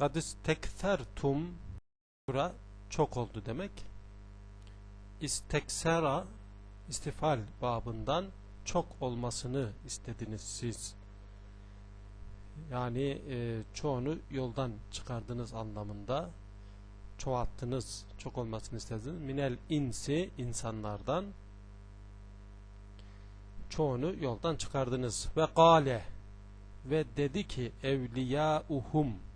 Kadis teksertum bura çok oldu demek. İsteksera istifal babından çok olmasını istediniz siz. Yani e, çoğunu yoldan çıkardınız anlamında çoğalttınız, çok olmasını istediniz. Minel insi insanlardan çoğunu yoldan çıkardınız. Ve gale ve dedi ki evliyauhum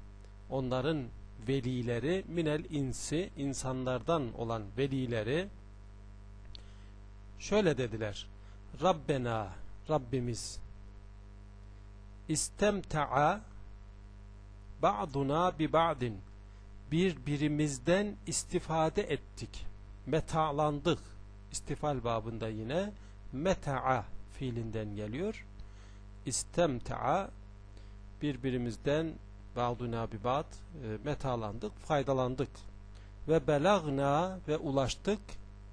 onların velileri minel insi insanlardan olan velileri şöyle dediler. Rabbena Rabbimiz istemta'a ba'duna bi ba'din birbirimizden istifade ettik. Meta'landık. İstifal babında yine meta'a fiilinden geliyor. İstemta'a birbirimizden ba'duna bi ba'd e, metalandık, faydalandık. Ve belagna ve ulaştık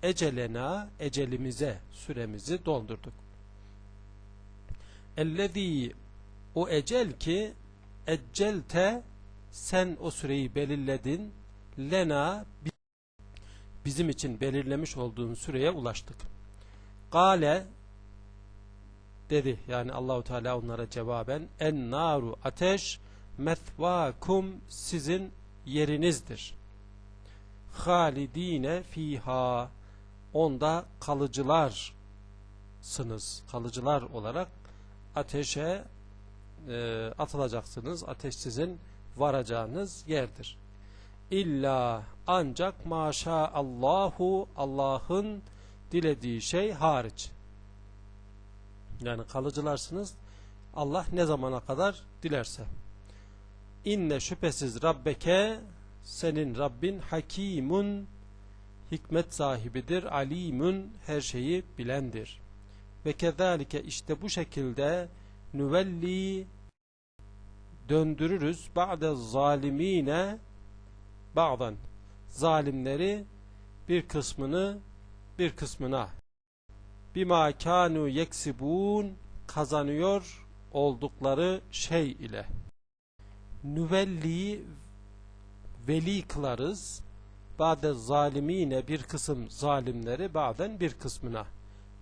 ecelena ecelimize süremizi doldurduk. Ellezî o ecel ki eccelte sen o süreyi belirledin lena bizim için belirlemiş olduğun süreye ulaştık. Gale dedi yani Allahu Teala onlara cevaben en naru ateş methvakum sizin yerinizdir. Halidine fiha onda kalıcılarsınız. Kalıcılar olarak ateşe e, atılacaksınız. Ateş sizin varacağınız yerdir. İlla ancak maşa Allahu Allah'ın dilediği şey hariç. Yani kalıcılarsınız. Allah ne zamana kadar dilerse. İnne şüphesiz Rabbeke senin Rabbin hakimun hikmet sahibidir, alimun her şeyi bilendir. Ve kezalike işte bu şekilde nüvelli döndürürüz ba'de zalimine ba'dan zalimleri bir kısmını bir kısmına bima kanu yeksibun kazanıyor oldukları şey ile nüvelli veli kılarız. Ba'de zalimine bir kısım zalimleri ba'den bir kısmına.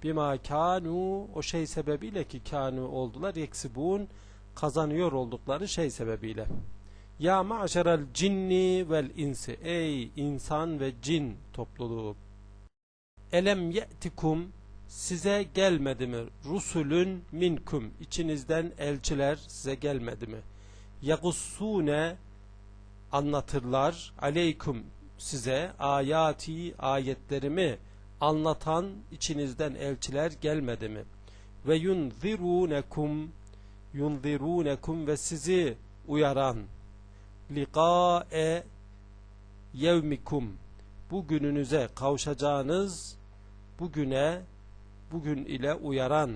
Bima kanu o şey sebebiyle ki kanu oldular yeksibun kazanıyor oldukları şey sebebiyle. Ya ma'şerel cinni vel insi. Ey insan ve cin topluluğu. Elem ye'tikum size gelmedi mi? Rusulün minkum. İçinizden elçiler size gelmedi mi yagussune anlatırlar aleykum size ayati ayetlerimi anlatan içinizden elçiler gelmedi mi? ve yunzirunekum yunzirunekum ve sizi uyaran liqa'e yevmikum bu gününüze kavuşacağınız bugüne bugün ile uyaran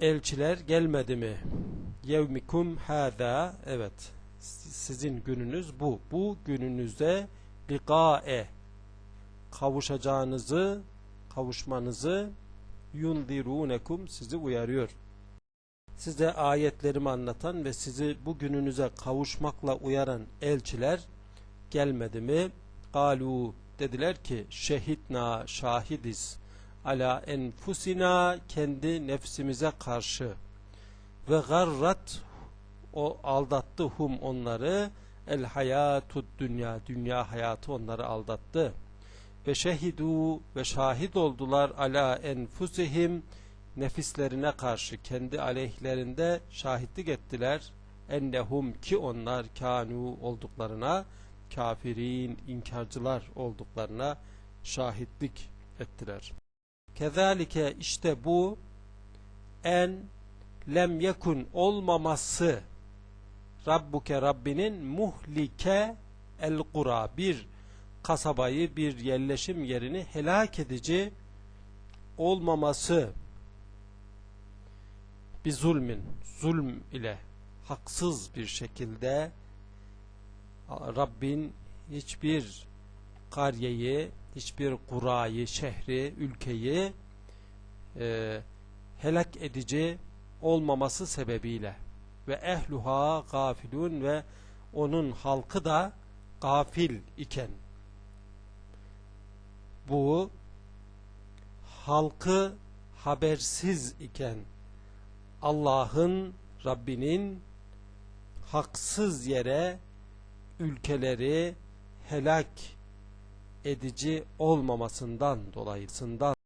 elçiler gelmedi mi? Yevmikum hâdâ evet sizin gününüz bu. Bu gününüzde liqa'e kavuşacağınızı kavuşmanızı yunzirunekum sizi uyarıyor. Size ayetlerimi anlatan ve sizi bu gününüze kavuşmakla uyaran elçiler gelmedi mi? Galu dediler ki şehitna şahidiz ala enfusina kendi nefsimize karşı. Ve garrat o aldattı hum onları. El hayatud dünya dünya hayatı onları aldattı. Ve şehidu ve şahit oldular ala enfusihim nefislerine karşı. Kendi aleyhlerinde şahitlik ettiler. Ennehum ki onlar kanu olduklarına kafirin inkarcılar olduklarına şahitlik ettiler. Kezalike işte bu. En lem yekun olmaması Rabbuke Rabbinin muhlike el kura bir kasabayı bir yerleşim yerini helak edici olmaması bir zulmün zulm ile haksız bir şekilde Rabbin hiçbir kariyeyi hiçbir kurayı, şehri, ülkeyi e, helak edici olmaması sebebiyle. Ve ehluha gafilun ve onun halkı da gafil iken bu halkı habersiz iken Allah'ın Rabbinin haksız yere ülkeleri helak edici olmamasından dolayısından